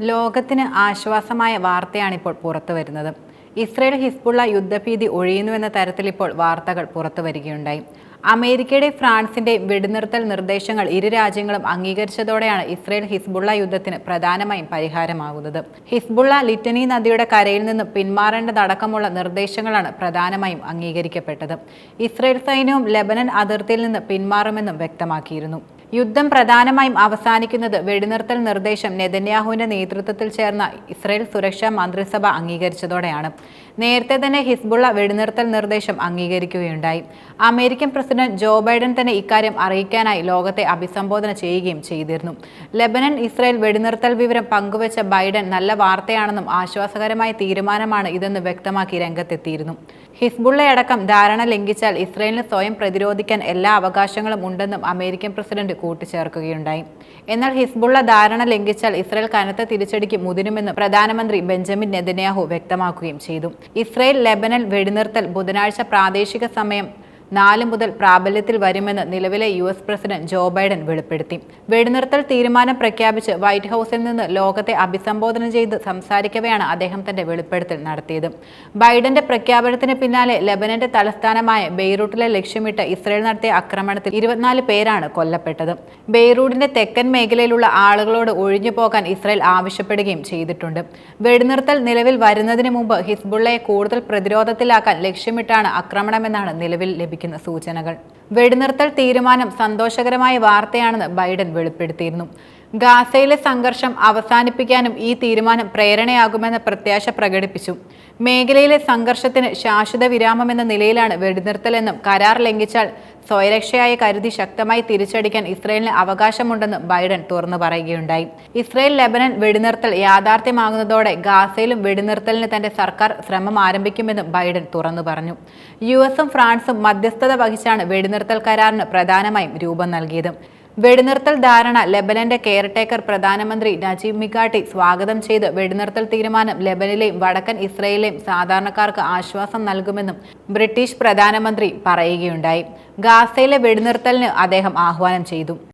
ലോകത്തിന് ആശ്വാസമായ വാർത്തയാണിപ്പോൾ പുറത്തു വരുന്നത്. ഇസ്രയേൽ ഹിസ്ബുള്ള യുദ്ധഭീതി ഒഴിയുന്നുവെന്ന തരത്തിൽ ഇപ്പോൾ വാർത്തകൾ പുറത്തു വരികയുണ്ടായി. അമേരിക്കയുടെ ഫ്രാൻസിന്റെ വെടിനിർത്തൽ നിർദ്ദേശങ്ങൾ ഇരു രാജ്യങ്ങളും അംഗീകരിച്ചതോടെയാണ് ഇസ്രയേൽ ഹിസ്ബുള്ള യുദ്ധത്തിന് പ്രധാനമായും പരിഹാരമാകുന്നത്. ഹിസ്ബുള്ള ലിറ്റനി നദിയുടെ കരയിൽ നിന്ന് പിന്മാറേണ്ടതടക്കമുള്ള നിർദ്ദേശങ്ങളാണ് പ്രധാനമായും അംഗീകരിക്കപ്പെട്ടത്. ഇസ്രയേൽ സൈന്യവും ലെബനൻ അതിർത്തിയിൽ നിന്ന് പിന്മാറുമെന്നും വ്യക്തമാക്കിയിരുന്നു. യുദ്ധം പ്രധാനമായും അവസാനിക്കുന്നത് വെടിനിർത്തൽ നിർദ്ദേശം നെതന്യാഹുവിന്റെ നേതൃത്വത്തിൽ ചേർന്ന ഇസ്രയേൽ സുരക്ഷാ മന്ത്രിസഭ അംഗീകരിച്ചതോടെയാണ്. നേരത്തെ തന്നെ ഹിസ്ബുള്ള വെടിനിർത്തൽ നിർദ്ദേശം അംഗീകരിക്കുകയുണ്ടായി. അമേരിക്കൻ പ്രസിഡന്റ് ജോ ബൈഡൻ തന്നെ ഇക്കാര്യം അറിയിക്കാനായി ലോകത്തെ അഭിസംബോധന ചെയ്യുകയും ചെയ്തിരുന്നു. ലെബനൻ ഇസ്രയേൽ വെടിനിർത്തൽ വിവരം പങ്കുവച്ച ബൈഡൻ നല്ല വാർത്തയാണെന്നും ആശ്വാസകരമായ തീരുമാനമാണ് ഇതെന്ന് വ്യക്തമാക്കി രംഗത്തെത്തിയിരുന്നു. ഹിസ്ബുള്ളയടക്കം ധാരണ ലംഘിച്ചാൽ ഇസ്രയേലിന് സ്വയം പ്രതിരോധിക്കാൻ എല്ലാ അവകാശങ്ങളും ഉണ്ടെന്നും അമേരിക്കൻ പ്രസിഡന്റ് കൂട്ടിച്ചേർക്കുകയുണ്ടായി. എന്നാൽ ഹിസ്ബുള്ള ധാരണ ലംഘിച്ചാൽ ഇസ്രയേൽ കനത്ത തിരിച്ചടിക്ക് മുതിരുമെന്ന് പ്രധാനമന്ത്രി ബെഞ്ചമിൻ നെതന്യാഹു വ്യക്തമാക്കുകയും ചെയ്തു. ഇസ്രയേൽ ലെബനൻ വെടിനിർത്തൽ ബുധനാഴ്ച പ്രാദേശിക സമയം നാല് മുതൽ പ്രാബല്യത്തിൽ വരുമെന്ന് നിലവിലെ U S president Joe Biden വെളിപ്പെടുത്തി. വെടിനിർത്തൽ തീരുമാനം പ്രഖ്യാപിച്ച് വൈറ്റ് ഹൌസിൽ നിന്ന് ലോകത്തെ അഭിസംബോധന ചെയ്ത് സംസാരിക്കവെയാണ് അദ്ദേഹം തന്റെ വെളിപ്പെടുത്തൽ നടത്തിയത്. ബൈഡന്റെ പ്രഖ്യാപനത്തിന് പിന്നാലെ ലബനന്റെ തലസ്ഥാനമായ ബെയ്റൂട്ടിലെ ലക്ഷ്യമിട്ട് ഇസ്രയേൽ നടത്തിയ ആക്രമണത്തിൽ ഇരുപത്തിനാല് പേരാണ് കൊല്ലപ്പെട്ടത്. ബെയ്റൂട്ടിന്റെ തെക്കൻ മേഖലയിലുള്ള ആളുകളോട് ഒഴിഞ്ഞു പോകാൻ ഇസ്രയേൽ ആവശ്യപ്പെടുകയും ചെയ്തിട്ടുണ്ട്. വെടിനിർത്തൽ നിലവിൽ വരുന്നതിന് മുമ്പ് ഹിസ്ബുള്ളയെ കൂടുതൽ പ്രതിരോധത്തിലാക്കാൻ ലക്ഷ്യമിട്ടാണ് ആക്രമണമെന്നാണ് നിലവിൽ ലഭിക്കുന്ന സൂചനകൾ. വെടിനിർത്തൽ തീരുമാനം സന്തോഷകരമായ വാർത്തയാണെന്ന് ബൈഡൻ വെളിപ്പെടുത്തിയിരുന്നു. ഗാസയിലെ സംഘർഷം അവസാനിപ്പിക്കാനും ഈ തീരുമാനം പ്രേരണയാകുമെന്ന പ്രത്യാശ പ്രകടിപ്പിച്ചു. മേഖലയിലെ സംഘർഷത്തിന് ശാശ്വത വിരാമമെന്ന നിലയിലാണ് വെടിനിർത്തലെന്നും കരാർ ലംഘിച്ചാൽ സ്വയരക്ഷയായി കരുതി ശക്തമായി തിരിച്ചടിക്കാൻ ഇസ്രയേലിന് അവകാശമുണ്ടെന്നും ബൈഡൻ തുറന്നു പറയുകയുണ്ടായി. ഇസ്രയേൽ ലെബനൻ വെടിനിർത്തൽ യാഥാർത്ഥ്യമാകുന്നതോടെ ഗാസയിലും വെടിനിർത്തലിന് തന്റെ സർക്കാർ ശ്രമം ആരംഭിക്കുമെന്നും ബൈഡൻ തുറന്നു പറഞ്ഞു. യു എസും ഫ്രാൻസും മധ്യസ്ഥത വഹിച്ചാണ് വെടിനിർത്തൽ കരാറിന് പ്രധാനമായും രൂപം നൽകിയത്. വെടിനിർത്തൽ ധാരണ ലെബനന്റെ കെയർടേക്കർ പ്രധാനമന്ത്രി നജീബ് മിഗാട്ടി സ്വാഗതം ചെയ്ത് വെടിനിർത്തൽ തീരുമാനം ലെബനിലെയും വടക്കൻ ഇസ്രയേലിലെയും സാധാരണക്കാർക്ക് ആശ്വാസം നൽകുമെന്നും ബ്രിട്ടീഷ് പ്രധാനമന്ത്രി പറയുകയുണ്ടായി. ഗാസയിലെ വെടിനിർത്തലിന് അദ്ദേഹം ആഹ്വാനം ചെയ്തു.